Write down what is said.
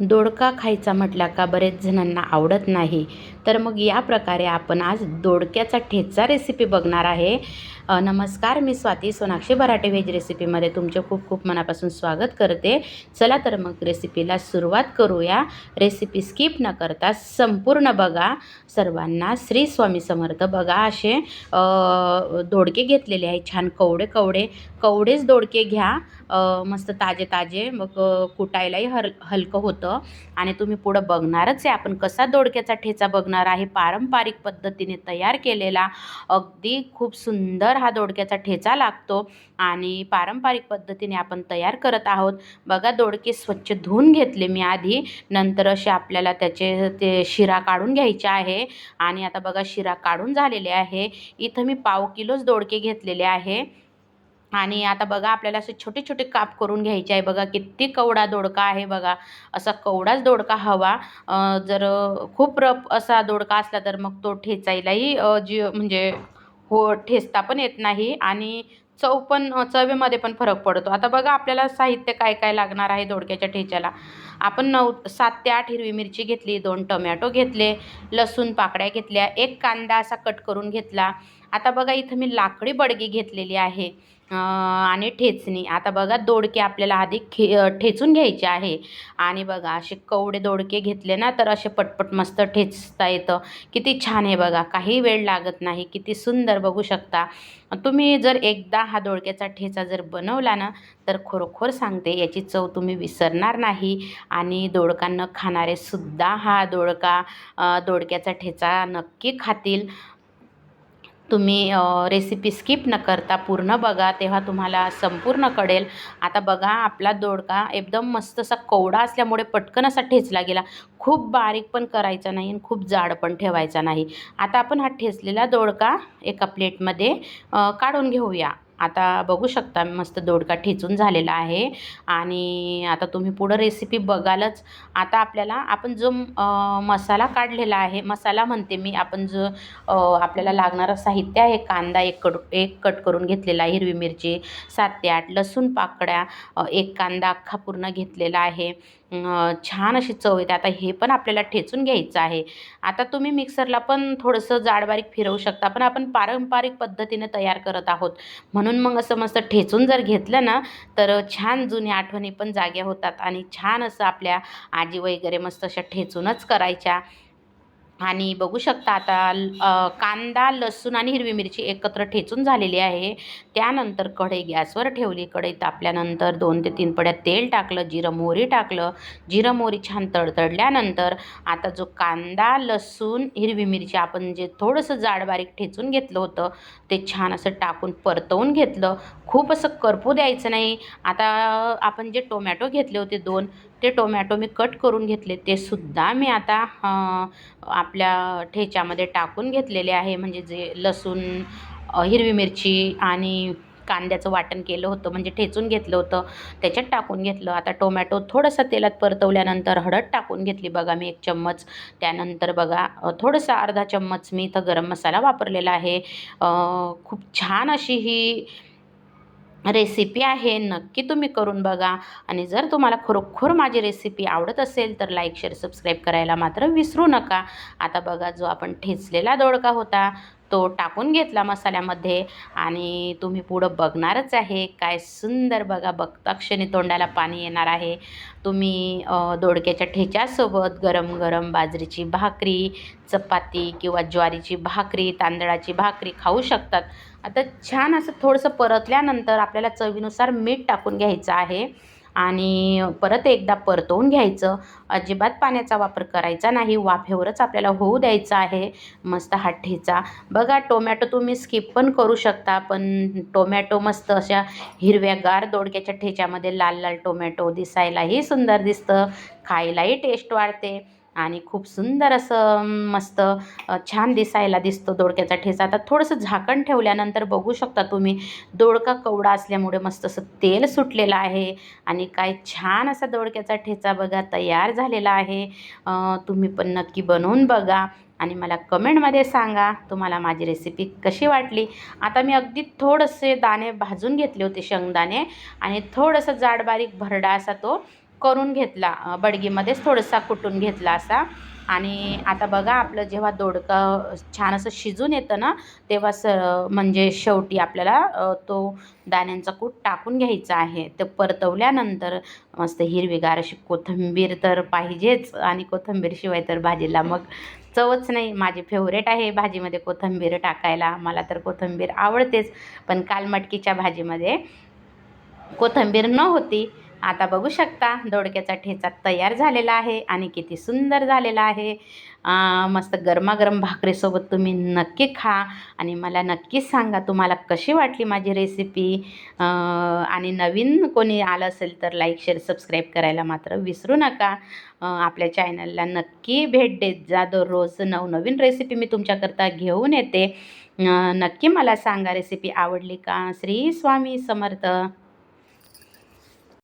दोडका खायचा म्हटला का बरेच जणांना आवडत नाही. तर मग या प्रकारे आपण आज दोडक्याचा ठेचा रेसिपी बघणार आहे. नमस्कार मी स्वाती सोनाक्षी बराटे व्हेज रेसिपीमध्ये तुमचे खूप खूप मनापासून स्वागत करते. चला तर मग रेसिपीला सुरुवात करूया. रेसिपी स्किप न करता संपूर्ण बघा. सर्वांना श्री स्वामी समर्थ बघा असे दोडके घेतलेले आहे छान कवडे कवडे कवडेच दोडके घ्या. मस्त ताजे ताजे मग कुटायलाही हल हलकं होतं. आणि तुम्ही पुढं बघणारच आहे. आपण कसा दोडक्याचा ठेचा बघणार आहे. पारंपरिक पद्धतीने तयार केलेला अगदी खूप सुंदर हा दोडक्याचा ठेचा लागतो आणि पारंपरिक पद्धतीने आपण तयार करत आहोत. बघा दोडके स्वच्छ धुवून घेतले मी आधी. नंतर असे आपल्याला त्याचे ते शिरा काढून घ्यायचे आहे. आणि आता बघा शिरा काढून झालेले आहे. इथं मी पाव किलोच दोडके घेतलेले आहे. आणि आता बघा आपल्याला असे छोटे छोटे काप करून घ्यायचे आहे. बघा किती कवडा दोडका आहे बघा. असा कवडाच दोडका हवा. जर खूप रफ असा दोडका असला तर मग तो ठेचायलाही जी म्हणजे हो ठेचता पण येत नाही आणि चव पण चवेमध्ये पण फरक पडतो. आता बघा आपल्याला साहित्य काय काय लागणार आहे दोडक्याच्या ठेच्याला? आपण नऊ सात ते आठ हिरवी मिरची घेतली दोन टोमॅटो घेतले लसूण पाकड्या घेतल्या एक कांदा असा कट करून घेतला. आता बघा इथं मी लाकडी बडगी घेतलेली आहे. आणि ठेचणी. आता बघा दोडके आपल्याला आधी खे ठेचून घ्यायचे आहे. आणि बघा असे कवडे दोडके घेतले ना तर असे पटपट मस्त ठेचता येतं. किती छान आहे बघा. काही वेळ लागत नाही. किती सुंदर बघू शकता. तुम्ही जर एकदा हा दोडक्याचा ठेचा जर बनवला ना तर खरोखर सांगते याची चव तुम्ही विसरणार नाही. आणि दोडकांना खाणारेसुद्धा खाणारे सुद्धा हा दोडका दोडक्याचा ठेचा नक्की खातील. तुम्ही रेसिपी स्किप न करता पूर्ण बघा तेव्हा तुम्हाला संपूर्ण कळेल. आता बघा आपला दोडका एकदम मस्त असा कवडा असल्यामुळे पटकन असा ठेचला गेला. खूप बारीक पण करायचा नाही आणि खूप जाड पण ठेवायचा नाही. आता आपण हा ठेचलेला दोडका एका प्लेटमध्ये काढून घेऊया. आता बघू शकता मस्त दोडका ठेचून झालेला आहे. आणि आता तुम्ही पुढं रेसिपी बघालच. आता आपल्याला आपण जो मसाला काढलेला आहे मसाला म्हणते मी आपण जो आपल्याला लागणारं साहित्य आहे कांदा एक कट एक कट करून घेतलेला आहे हिरवी मिरची सात ते आठ लसूण पाकड्या एक कांदा अख्खा पूर्ण घेतलेला आहे. छान अशी चव येते. आता हे पण आपल्याला ठेचून घ्यायचं आहे. आता तुम्ही मिक्सरला पण थोडंसं जाडबारीक फिरवू शकता पण आपण पारंपरिक पद्धतीने तयार करत आहोत. म्हणून म्हणून मग असं मस्त ठेचून जर घेतलं ना तर छान जुन्या आठवणी पण जाग्या होतात आणि छान असं आपल्या आजी वगैरे मस्त अशा ठेचूनच करायच्या. आणि बघू शकता आता कांदा लसूण आणि हिरवी मिरची एकत्र ठेचून झालेली आहे. त्यानंतर कढई गॅसवर ठेवली. कढई तापल्यानंतर दोन ते तीन पड्या तेल टाकलं जिरं मोहरी टाकलं. जिरं मोहरी छान तडतडल्यानंतर आता जो कांदा लसूण हिरवी मिरची आपण जे थोडंसं जाड बारीक ठेचून घेतलं होतं ते छान असं टाकून परतवून घेतलं. खूप असं करपू द्यायचं नाही. आता आपण जे टोमॅटो घेतले होते दोन ते टोमॅटो मी कट करून घेतले. ते सुद्धा मी आता आपल्या ठेच्यामध्ये टाकून घेतलेले आहे. म्हणजे जे लसूण हिरवी मिरची आणि कांद्याचं वाटण केलं होतं म्हणजे ठेचून घेतलं होतं त्याच्यात टाकून घेतलं. आता टोमॅटो थोडंसं तेलात परतवल्यानंतर हळद टाकून घेतली बघा मी एक चम्मच. त्यानंतर बघा थोडंसं अर्धा चम्मच मी इथं गरम मसाला वापरलेला आहे. खूप छान अशी ही रेसिपी आहे नक्की तुम्ही करून बघा. आणि जर तुम्हाला खरोखर माझी रेसिपी आवडत असेल तर लाईक शेअर सबस्क्राईब करायला मात्र विसरू नका. आता बघा जो आपण ठेचलेला दोडका होता तो टाकून घेतला मसाल्यामध्ये. आणि तुम्ही पुढं बघणारच आहे. काय सुंदर बघा बघता क्षणी तोंडाला पाणी येणार आहे. तुम्ही दोडक्याच्या ठेच्यासोबत गरम गरम बाजरीची भाकरी चपाती किंवा ज्वारीची भाकरी तांदळाची भाकरी खाऊ शकतात. आता छान असं थोडंसं परतल्यानंतर आपल्याला चवीनुसार मीठ टाकून घ्यायचं आहे. आणि परत एकदा परतवून घ्यायचं. अजिबात पाण्याचा वापर करायचा नाही. वाफेवरच आपल्याला होऊ द्यायचा आहे. मस्त हा ठेचा. बघा टोमॅटो तुम्ही स्किप पण करू शकता पण टोमॅटो मस्त अशा हिरव्यागार दोडक्याच्या ठेच्यामध्ये लाल लाल टोमॅटो दिसायलाही सुंदर दिसतं. खायलाही टेस्ट वाढते. आणि खूप सुंदर असं मस्त छान दिसायला दिसतो दोडक्याचा ठेचा. आता थोडंसं झाकण ठेवल्यानंतर बघू शकता तुम्ही दोडका कवडा असल्यामुळे मस्त असं तेल सुटलेलं आहे आणि काय छान असा दोडक्याचा ठेचा बघा तयार झालेला आहे. तुम्ही पण नक्की बनवून बघा आणि मला कमेंटमध्ये सांगा तुम्हाला माझी रेसिपी कशी वाटली? आता मी अगदी थोडेसे दाणे भाजून घेतले होते शेंगदाणे आणि थोडंसं जाड बारीक भरडा असा तो करून घेतला बडगीमध्येच थोडंसा कुटून घेतला असा. आणि आता बघा आपलं जेव्हा दोडकं छान असं शिजून येतं ना तेव्हा स म्हणजे शेवटी आपल्याला तो दाण्यांचा कूट टाकून घ्यायचा आहे. ते परतवल्यानंतर मस्त हिरवीगार अशी कोथिंबीर तर पाहिजेच आणि कोथिंबीरशिवाय तर भाजीला मग चवच नाही. माझी फेवरेट आहे भाजीमध्ये कोथिंबीर टाकायला. मला तर कोथिंबीर आवडतेच. पण काल मटकीच्या भाजीमध्ये कोथिंबीर न होती आता बघू शकता दोडक्याचा ठेचा तयार झालेला आहे आणि किती सुंदर झालेला आहे. मस्त गरमागरम भाकरीसोबत तुम्ही नक्की खा आणि मला नक्कीच सांगा तुम्हाला कशी वाटली माझी रेसिपी आणि नवीन कोणी आलं असेल तर लाईक शेअर सबस्क्राईब करायला मात्र विसरू नका. आपल्या चॅनलला नक्की भेट देत जा. दररोज नवनवीन रेसिपी मी तुमच्याकरता घेऊन येते. नक्की मला सांगा रेसिपी आवडली का? श्री स्वामी समर्थ.